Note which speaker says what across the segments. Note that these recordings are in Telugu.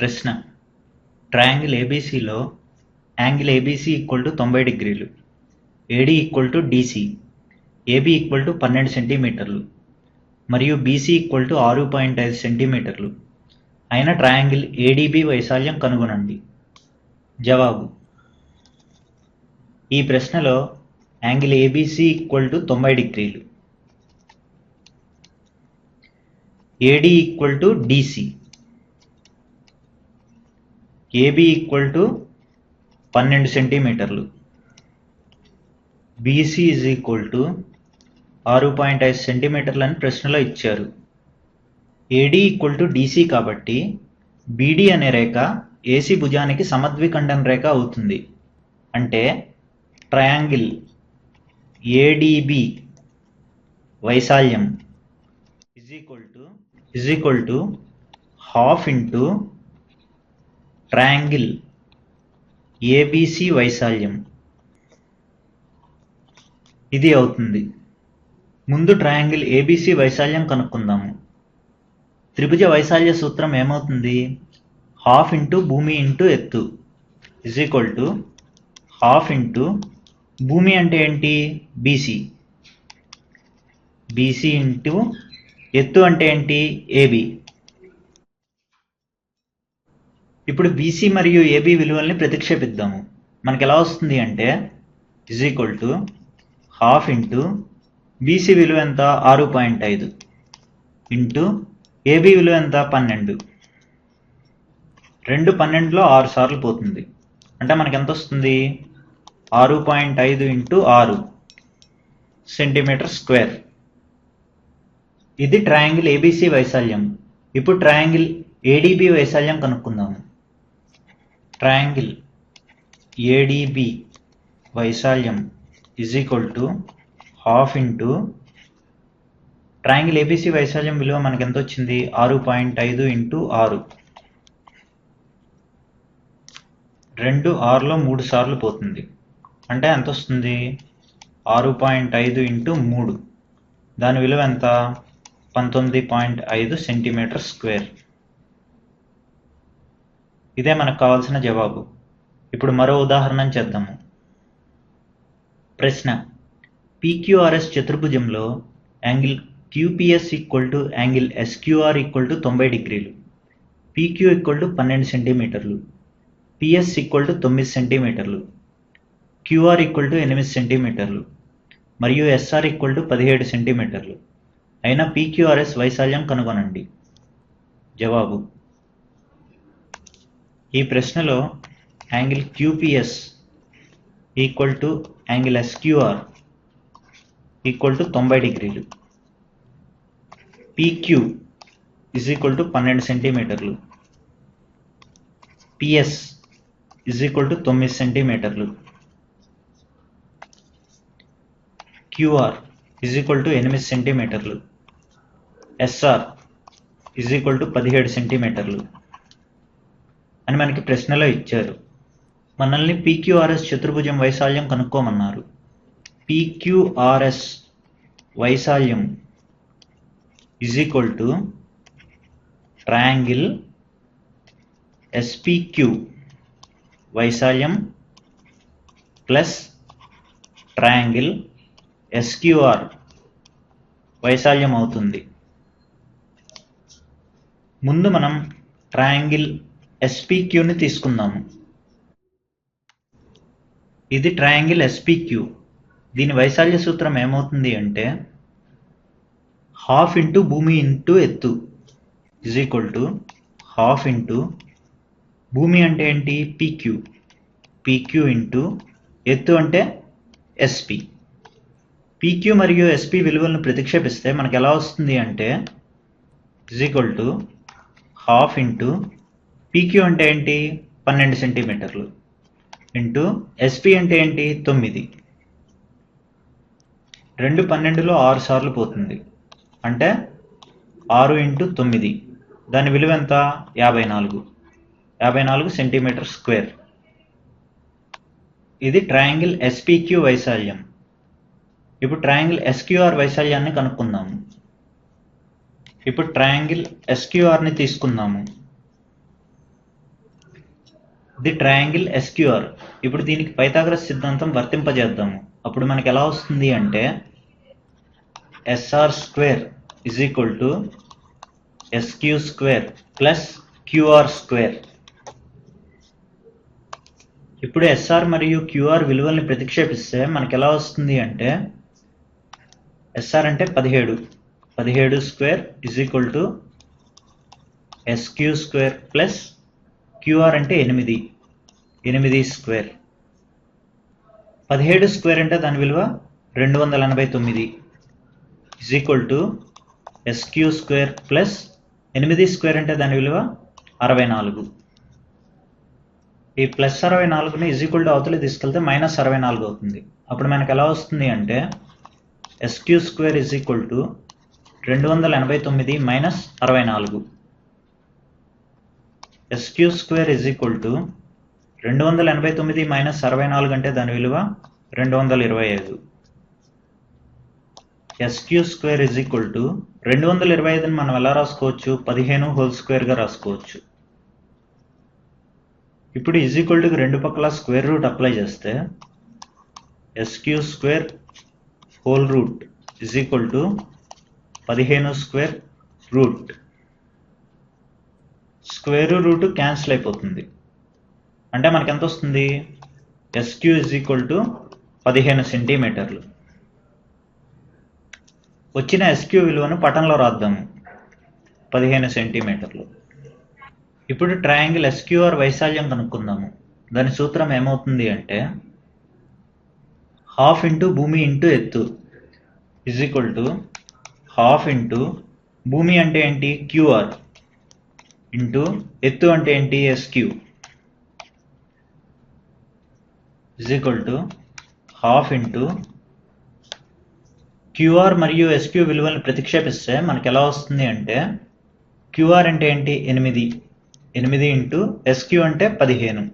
Speaker 1: ప్రశ్న. ట్రయాంగిల్ ఏబీసీలో యాంగిల్ ఏబీసీ ఈక్వల్ టు తొంభై డిగ్రీలు. AD equal to DC AB equal to పన్నెండు సెంటీమీటర్లు. మరియు బీసీ ఈక్వల్ టు ఆరు పాయింట్ ఐదు సెంటీమీటర్లు. అయిన ట్రయాంగిల్ ఏడీబీ వైశాల్యం కనుగొనండి. జవాబు. ఈ ప్రశ్నలో యాంగిల్ ఏబీసీ ఈక్వల్ టు తొంభై డిగ్రీలు. AD equal to DC AB equal to పన్నెండు సెంటీమీటర్లు. బీసీ ఈజ్ ఈక్వల్ టు ఆరు పాయింట్ ఐదు సెంటీమీటర్లు అని ప్రశ్నలో ఇచ్చారు. ఏడీ ఈక్వల్ టు డీసీ కాబట్టి బీడీ అనే రేఖ ఏసీ భుజానికి సమద్విఖండన రేఖ అవుతుంది. అంటే ట్రయాంగిల్ ఏడిబి వైశాల్యం is equal to is equal to half into triangle ABC వైశాల్యం. ఇది అవుతుంది. ముందు ట్రయాంగిల్ ఏబీసీ వైశాల్యం కనుక్కుందాము. త్రిభుజ వైశాల్య సూత్రం ఏమవుతుంది? హాఫ్ ఇంటూ భూమి ఇంటూ ఎత్తు. Is equal to half into భూమి అంటే ఏంటి? బీసీ బీసీ ఇంటూ ఎత్తు అంటే ఏంటి? ఏబీ ఇప్పుడు బీసీ మరియు ఏబీ విలువల్ని ప్రతిక్షేపిద్దాము. మనకి ఎలా వస్తుంది అంటే is equal to half into BC విలువ ఎంత? ఆరు పాయింట్ ఐదు ఇంటూ ఏబీ విలువ ఎంత? పన్నెండు. రెండు పన్నెండులో ఆరు సార్లు పోతుంది. అంటే మనకి ఎంత వస్తుంది? ఆరు పాయింట్ ఐదు ఇంటూ ఆరు సెంటీమీటర్ స్క్వేర్ ఇది ట్రయాంగిల్ ఏబీసీ వైశాల్యం. ఇప్పుడు ట్రయాంగిల్ ఏడీబీ వైశాల్యం కనుక్కుందాం. ట్రయాంగిల్ ఏడిబి వైశాల్యం is equal to half into triangle ABC వైశాల్యం విలువ మనకు ఎంత వచ్చింది ఆరు పాయింట్ ఐదు ఇంటూ ఆరు. రెండు ఆరులో మూడు సార్లు పోతుంది. అంటే ఎంత వస్తుంది ఆరు పాయింట్ ఐదు ఇంటూ మూడు. దాని విలువ ఎంత? పంతొమ్మిది పాయింట్ ఐదు సెంటీమీటర్ స్క్వేర్. ఇదే మనకు కావాల్సిన జవాబు. ఇప్పుడు మరో ఉదాహరణ చేద్దాము. ప్రశ్న. PQRS చతుర్భుజంలో angle QPS equal to angle SQR equal to తొంభై డిగ్రీలు. పీక్యూ ఈక్వల్ టు పన్నెండు సెంటీమీటర్లు. పిఎస్ ఈక్వల్ టు తొమ్మిది సెంటీమీటర్లు. క్యూఆర్ ఈక్వల్ టు ఎనిమిది సెంటీమీటర్లు. మరియు ఎస్ఆర్ ఈక్వల్ టు పదిహేడు సెంటీమీటర్లు. అయినా పీక్యూఆర్ఎస్ వైశాల్యం కనుగొనండి. జవాబు. ఈ ప్రశ్నలో angle QPS equal to angle SQR equal to తొంభై డిగ్రీలు. పీక్యూ ఇజ్ ఈక్వల్ టు పన్నెండు సెంటీమీటర్లు. పిఎస్ ఇజ్ ఈక్వల్ టు తొమ్మిది సెంటీమీటర్లు. క్యూఆర్ ఇజ్ ఈక్వల్ టు ఎనిమిది సెంటీమీటర్లు. ఎస్ఆర్ ఇజ్ ఈక్వల్ టు పదిహేడు సెంటీమీటర్లు. అని మనకి ప్రశ్నలో ఇచ్చారు. మనల్ని పీక్యూఆర్ఎస్ చతుర్భుజం వైశాల్యం కనుక్కోమన్నారు. పీక్యూఆర్ఎస్ వైశాల్యం is equal to triangle SPQ వైశాల్యం ప్లస్ ట్రయాంగిల్ ఎస్క్యూఆర్ వైశాల్యం అవుతుంది. ముందు మనం ట్రయాంగిల్ ఎస్పీక్యూని తీసుకుందాము. ఇది ట్రయాంగిల్ ఎస్పీక్యూ దీని వైశాల్య సూత్రం ఏమవుతుంది అంటే హాఫ్ ఇంటూ భూమి ఇంటూ ఎత్తు. Is equal to half into భూమి అంటే ఏంటి? పీక్యూ పీక్యూ ఇంటూ ఎత్తు అంటే ఎస్పి పీక్యూ మరియు ఎస్పి విలువలను ప్రతిక్షేపిస్తే మనకు ఎలా వస్తుంది అంటే is equal to half into PQ అంటే ఏంటి? పన్నెండు సెంటీమీటర్లు. ఇంటూ ఎస్పి అంటే ఏంటి? తొమ్మిది. రెండు పన్నెండులో ఆరు సార్లు పోతుంది. అంటే ఆరు ఇంటూ తొమ్మిది. దాని విలువ ఎంత? యాభై నాలుగు. యాభై నాలుగు సెంటీమీటర్ స్క్వేర్. ఇది ట్రయాంగిల్ ఎస్పీక్యూ వైశాల్యం. ఇప్పుడు ట్రయాంగిల్ ఎస్క్యూఆర్ వైశాల్యాన్ని కనుక్కుందాము. ఇప్పుడు ట్రయాంగిల్ ఎస్క్యూఆర్ని తీసుకుందాము. The triangle SQR. ఇప్పుడు దీనికి పైథాగరస్ సిద్ధాంతం వర్తింపజేద్దాము. అప్పుడు మనకి ఎలా వస్తుంది అంటే SR square is equal to SQ square plus QR square. ఇప్పుడు ఎస్ఆర్ మరియు క్యూఆర్ విలువల్ని ప్రతిక్షేపిస్తే మనకి ఎలా వస్తుంది అంటే ఎస్ఆర్ అంటే పదిహేడు. పదిహేడు square is equal to SQ square plus QR అంటే ఎనిమిది. ఎనిమిది స్క్వేర్. పదిహేడు స్క్వేర్ అంటే దాని విలువ రెండు వందల ఎనభై తొమ్మిది. Is equal to SQ square plus ఎనిమిది స్క్వేర్ అంటే దాని విలువ అరవై నాలుగు. ఈ ప్లస్ అరవై నాలుగుని ఇజ్ ఈక్వల్ టు అవతలి తీసుకెళ్తే మైనస్ అరవై నాలుగు అవుతుంది. అప్పుడు మనకు ఎలా వస్తుంది అంటే SQ square is equal to రెండు వందల ఎనభై తొమ్మిది మైనస్ అరవై నాలుగు. SQ square is equal to రెండు వందల ఎనభై తొమ్మిది మైనస్ అరవై నాలుగు అంటే దాని విలువ రెండు వందల ఇరవై ఐదు. SQ square is equal to రెండు వందల ఇరవై ఐదుని మనం ఎలా రాసుకోవచ్చు? పదిహేను హోల్ స్క్వేర్గా రాసుకోవచ్చు. ఇప్పుడు ఇజ్ ఈక్వల్ టు రెండు పక్కల స్క్వేర్ రూట్ అప్లై చేస్తే SQ square whole root is equal to పదిహేను square root square root cancel అయిపోతుంది. అంటే మనకి ఎంత వస్తుంది? ఎస్క్యూ ఇజ్ ఈక్వల్ టు పదిహేను సెంటీమీటర్లు. వచ్చిన ఎస్క్యూ విలువను పటంలో రాద్దాము. పదిహేను సెంటీమీటర్లు. ఇప్పుడు ట్రయాంగిల్ ఎస్క్యూఆర్ వైశాల్యం కనుక్కుందాము. దాని సూత్రం ఏమవుతుంది అంటే హాఫ్ ఇంటూ భూమి ఇంటూ ఎత్తు is equal to half into భూమి అంటే ఏంటి? క్యూఆర్ ఇంటూ ఎత్తు అంటే ఏంటి? SQ is equal to half into QR మరియు ఎస్క్యూ విలువలను ప్రతిక్షేపిస్తే మనకు ఎలా వస్తుంది అంటే క్యూఆర్ అంటే ఏంటి? ఎనిమిది. ఎనిమిది ఇంటూ ఎస్క్యూ అంటే పదిహేను.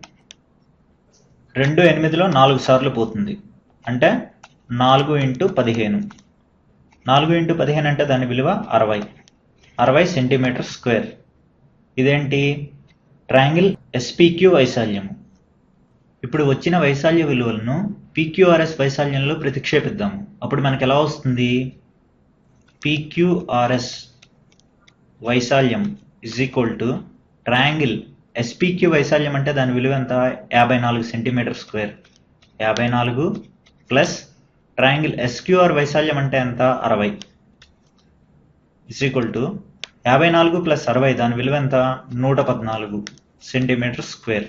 Speaker 1: రెండు ఎనిమిదిలో నాలుగు సార్లు పోతుంది. అంటే నాలుగు ఇంటూ పదిహేను. నాలుగు ఇంటూ పదిహేను అంటే దాని విలువ అరవై. అరవై సెంటీమీటర్ స్క్వేర్. ఇదేంటి? ట్రయాంగిల్ ఎస్పీక్యూ వైశాల్యము. ఇప్పుడు వచ్చిన వైశాల్య విలువలను పీక్యూఆర్ఎస్ వైశాల్యంలో ప్రతిక్షేపిద్దాము. అప్పుడు మనకు ఎలా వస్తుంది? పీక్యూఆర్ఎస్ వైశాల్యం is equal to triangle S P Q వైశాల్యం అంటే దాని విలువ ఎంత? యాభై నాలుగు సెంటీమీటర్ స్క్వేర్ యాభై నాలుగు ప్లస్ ట్రయాంగిల్ ఎస్క్యూఆర్ వైశాల్యం అంటే ఎంత? అరవై. ఇజ్ ఈక్వల్ టు యాభై నాలుగు ప్లస్ అరవై దాని విలువ ఎంత? నూట పద్నాలుగు సెంటీమీటర్ స్క్వేర్